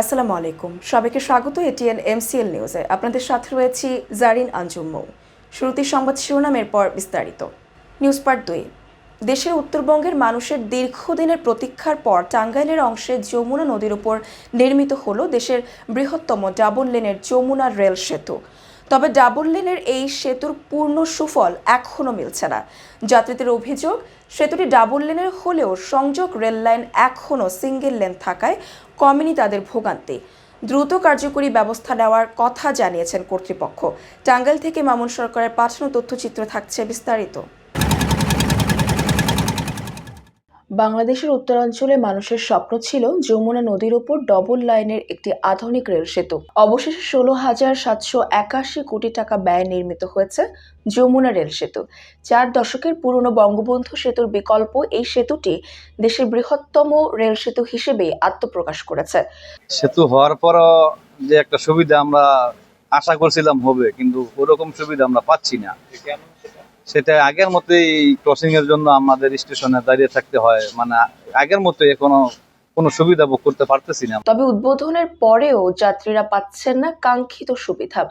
আসসালামু আলাইকুম। সবাইকে স্বাগত এটিএন এমসিএল নিউজে। আপনাদের সাথে রয়েছি জারিন আঞ্জুম মৌ শুরুতে সংবাদ শিরোনামের পর বিস্তারিত। নিউজ পার্ট দুই। দেশের উত্তরবঙ্গের মানুষের দীর্ঘদিনের প্রতীক্ষার পর টাঙ্গাইলের অংশে যমুনা নদীর উপর নির্মিত হল দেশের বৃহত্তম ডাবল লেনের যমুনা রেল সেতু। তবে ডাবল লেনের এই সেতুর পূর্ণ সুফল এখনও মিলছে না। যাত্রীদের অভিযোগ, সেতুটি ডাবল লেনের হলেও সংযোগ রেল লাইন এখনও সিঙ্গেল লেন থাকায় কমেনি তাদের ভোগান্তি। দ্রুত কার্যকরী ব্যবস্থা নেওয়ার কথা জানিয়েছেন কর্তৃপক্ষ। টাঙ্গাইল থেকে মামুন সরকারের পাঠানো তথ্যচিত্র থাকছে বিস্তারিত। বাংলাদেশের উত্তরাঞ্চলে মানুষের স্বপ্ন ছিল যমুনা নদীর উপর ডবল লাইনের একটি আধুনিক রেল সেতু। অবশেষে ষোলো হাজার সাতশো একাশি কোটি টাকা ব্যয়ে নির্মিত হয়েছে যমুনা রেল সেতু। চার দশকের পুরনো বঙ্গবন্ধু সেতুর বিকল্প এই সেতুটি দেশের বৃহত্তম রেল সেতু হিসেবে আত্মপ্রকাশ করেছে। সেতু হওয়ার পরও যে একটা সুবিধা আমরা আশা করছিলাম হবে, কিন্তু ওরকম সুবিধা আমরা পাচ্ছি না। সেটা আগের মতোই ক্রসিং এর জন্য আমাদের স্টেশনে দাঁড়িয়ে থাকতে হয়। মানে আগের মতোই এখনও কোনো সুবিধা ভোগ করতে পারতেছি না। তবে উদ্বোধনের পরেও যাত্রীরা পাচ্ছেন না কাঙ্ক্ষিত সুবিধা।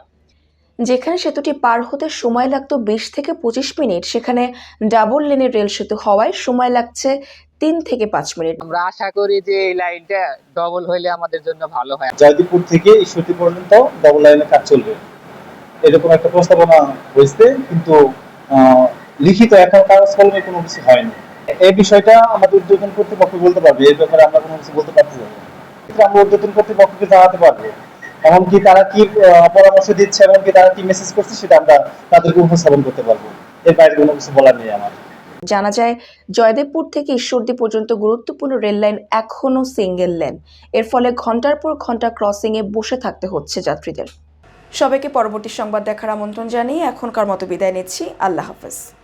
যেখানে সেতুটি পার হতে সময় লাগতো বিশ থেকে পঁচিশ মিনিট সেখানে ডাবল লেনের রেল সেতু হওয়ায় সময় লাগছে তিন থেকে পাঁচ মিনিট। আমরা আশা করি যে এই লাইনটা ডবল হইলে আমাদের জন্য ভালো হয়। জয়দীপুর থেকে ঈশ্বরদী পর্যন্ত ডবল লাইনের কাজ চলবে। এরকম একটা প্রস্তাবনা হয়েছে কিন্তু লিখিত এখন কাগজ কলমে কোনো কিছু হয়নি। এই বিষয়টা আমাদের উদ্যোতন কর্তৃপক্ষ বলতে পারবে, এই ব্যাপারে আমরা কোনো কিছু বলতে পারছি না। আমরা উদ্যোতন কর্তৃপক্ষকে জানাতে পারব, এমনকি তারা কি পরামর্শ দিচ্ছে এমনকি তারা কি মেসেজ করছে সেটা আমরা তাদেরকে উপস্থাপন করতে পারব। এর বাইরে কোনো কিছু বলার নেই আমার। জানা যায়, জয়দেবপুর থেকে ঈশ্বরদী পর্যন্ত গুরুত্বপূর্ণ রেল লাইন এখনও সিঙ্গেল লেন এর ফলে ঘণ্টার পর ঘণ্টা ক্রসিংয়ে বসে থাকতে হচ্ছে যাত্রীদের। সবাইকে পরবর্তী সংবাদ দেখার আমন্ত্রণ জানিয়ে এখনকার মতো বিদায় নিচ্ছি। আল্লাহ হাফেজ।